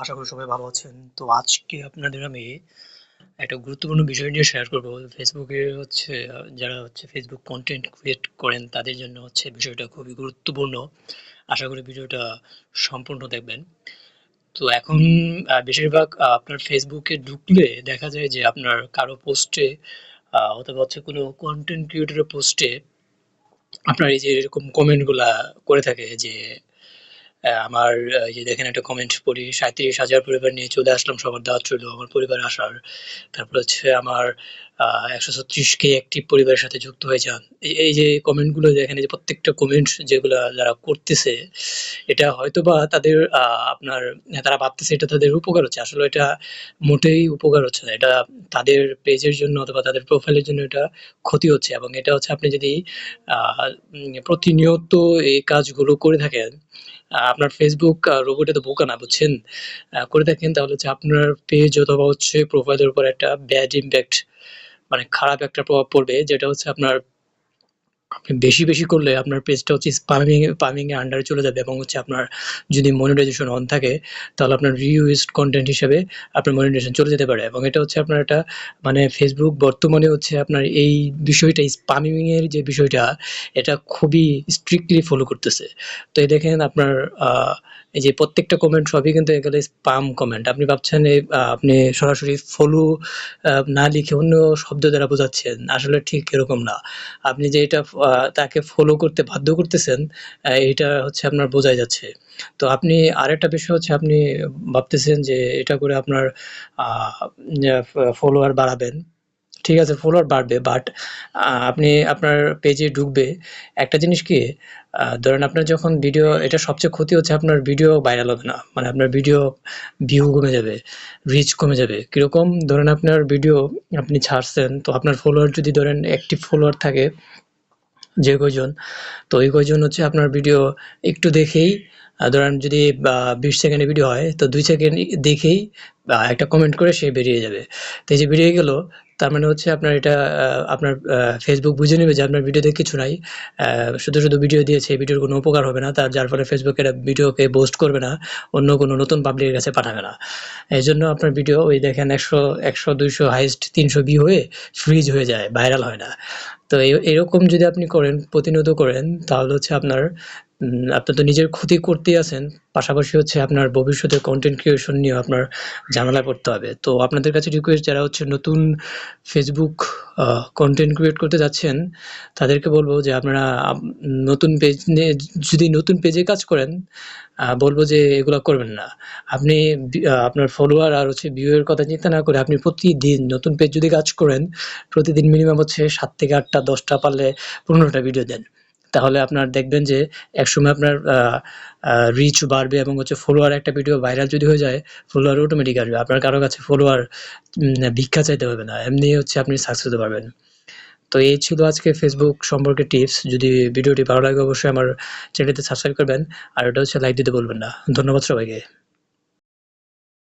আশা করি সবাই ভালো আছেন। তো আজকে আপনাদের আমি একটা গুরুত্বপূর্ণ বিষয় নিয়ে শেয়ার করব। ফেসবুকে হচ্ছে, যারা হচ্ছে ফেসবুক কন্টেন্ট ক্রিয়েট করেন, তাদের জন্য হচ্ছে বিষয়টা খুবই গুরুত্বপূর্ণ। আশা করি ভিডিওটা সম্পূর্ণ দেখবেন। তো এখন বেশিরভাগ আপনার ফেসবুকে ঢুকলে দেখা যায় যে আপনার কারও পোস্টে অথবা হচ্ছে কোনো কন্টেন্ট ক্রিয়েটরের পোস্টে আপনার এই যে এরকম কমেন্টগুলা করে থাকে যে আমার যে দেখেন একটা কমেন্ট পড়ি সাঁত্রিশ হাজার পরিবার নিয়ে চলে আসলাম সবার দাওয়াত ছিল আমার পরিবার আসার। তারপর হচ্ছে আমার একশো ছত্রিশ কে একটি পরিবারের সাথে যুক্ত হয়ে যান। এই যে কমেন্টগুলো দেখেন যে প্রত্যেকটা কমেন্ট যেগুলো যারা করতেছে এটা হয়তোবা তাদের আহ, আপনার তারা ভাবতেছে এটা তাদের উপকার হচ্ছে। আসলে এটা মোটেই উপকার হচ্ছে না। এটা তাদের পেজের জন্য অথবা তাদের প্রোফাইলের জন্য এটা ক্ষতি হচ্ছে। এবং এটা হচ্ছে আপনি যদি প্রতিনিয়ত এই কাজগুলো করে থাকেন আপনার ফেসবুক রোবটে তো বোকা না, বুঝছেন? করে দেখেন তাহলে হচ্ছে আপনার পেজ অথবা হচ্ছে প্রোফাইলের উপর একটা ব্যাড ইম্প্যাক্ট মানে খারাপ একটা প্রভাব পড়বে, যেটা হচ্ছে আপনার আপনি বেশি বেশি করলে আপনার পেজটা হচ্ছে স্পামিং স্পামিং এর আন্ডারে চলে যাবে এবং হচ্ছে আপনার যদি মনিটাইজেশন অন থাকে, তাহলে আপনার রিউজড কন্টেন্ট হিসেবে আপনার মনিটাইজেশন চলে যেতে পারে এবং এটা হচ্ছে আপনার একটা মানে ফেসবুক বর্তমানে হচ্ছে আপনার এই বিষয়টা স্পামিং এর যে বিষয়টা, এটা খুবই স্ট্রিক্টলি ফলো করতেছে। তো এই দেখেন আপনার এই যে প্রত্যেকটা কমেন্ট সবই কিন্তু এগুলো স্পাম কমেন্ট আপনি ভাবছেন আপনি সরাসরি ফলো না লিখে অন্য শব্দ দ্বারা বোঝাচ্ছেন, আসলে ঠিক এরকম না। আপনি যে এটা তাকে ফলো করতে বাধ্য করতেছেন এটা হচ্ছে আপনার বোঝাই যাচ্ছে। তো আপনি আরেকটা বিষয় হচ্ছে আপনি ভাবতেছেন যে এটা করে আপনার ফলোয়ার বাড়াবেন। ঠিক আছে ফলোয়ার বাড়বে বাট আপনি আপনার পেজে ঢুকবে। একটা জিনিস কি ধরেন আপনার যখন ভিডিও এটা সবচেয়ে ক্ষতি হচ্ছে আপনার ভিডিও ভাইরাল হবে না। মানে আপনার ভিডিও ভিউ কমে যাবে রিচ কমে যাবে। কীরকম? ধরেন আপনার ভিডিও আপনি ছাড়ছেন, তো আপনার ফলোয়ার যদি ধরেন অ্যাক্টিভ ফলোয়ার থাকে যে কজন। তো ওই কয়জন হচ্ছে আপনার ভিডিও একটু দেখেই ধরেন যদি বিশ সেকেন্ডের ভিডিও হয়, তো দুই সেকেন্ড দেখেই একটা কমেন্ট করে সে বেরিয়ে যাবে। তো এই যে বেরিয়ে গেল, তার মানে হচ্ছে আপনার এটা আপনার ফেসবুক বুঝে নেবে যে আপনার ভিডিওতে কিছু নাই। শুধু শুধু ভিডিও দিয়েছে ভিডিওর কোনো উপকার হবে না। তার যার ফলে ফেসবুক এটা ভিডিওকে পোস্ট করবে না, অন্য কোনো নতুন পাবলিকের কাছে পাঠাবে না। এই জন্য আপনার ভিডিও ওই দেখেন একশো একশো, দুইশো হাইস্ট তিনশো বি হয়ে ফ্রিজ হয়ে যায় ভাইরাল হয় না। তো এরকম যদি আপনি করেন, প্রতিনিয়ত করেন, তাহলে হচ্ছে আপনার আপনি তো নিজের ক্ষতি করতেই আছেন। পাশাপাশি হচ্ছে আপনার ভবিষ্যতে কন্টেন্ট ক্রিয়েশন নিয়ে আপনার ঝামেলায় করতে হবে। তো আপনাদের কাছে রিকোয়েস্ট যারা হচ্ছে নতুন ফেসবুক কন্টেন্ট ক্রিয়েট করতে যাচ্ছেন, তাদেরকে বলব যে আপনারা নতুন পেজ নিয়ে যদি নতুন পেজে কাজ করেন বলব যে এগুলো করবেন না। আপনি আপনার ফলোয়ার আর হচ্ছে ভিউয়ের কথা চিন্তা না করে আপনি প্রতিদিন নতুন পেজ যদি কাজ করেন, প্রতিদিন মিনিমাম হচ্ছে সাত থেকে আটটা, দশটা পারলে পনেরোটা ভিডিও দেন। তাহলে আপনার দেখবেন যে একসময় আপনার রিচ বাড়বে এবং হচ্ছে ফলোয়ার একটা ভিডিও ভাইরাল যদি হয়ে যায় ফলোয়ার অটোমেটিক আসবে। আপনার কারও কাছে ফলোয়ার ভিক্ষা চাইতে হবে না। এমনি হচ্ছে আপনি সাকসেস হতে পারবেন। তো এই ছিল আজকে ফেসবুক সম্পর্কে টিপস যদি ভিডিওটি ভালো লাগে, অবশ্যই আমার চ্যানেলটি সাবস্ক্রাইব করবেন। আর ওটা হচ্ছে লাইক দিতে বলবেন না। ধন্যবাদ সবাইকে।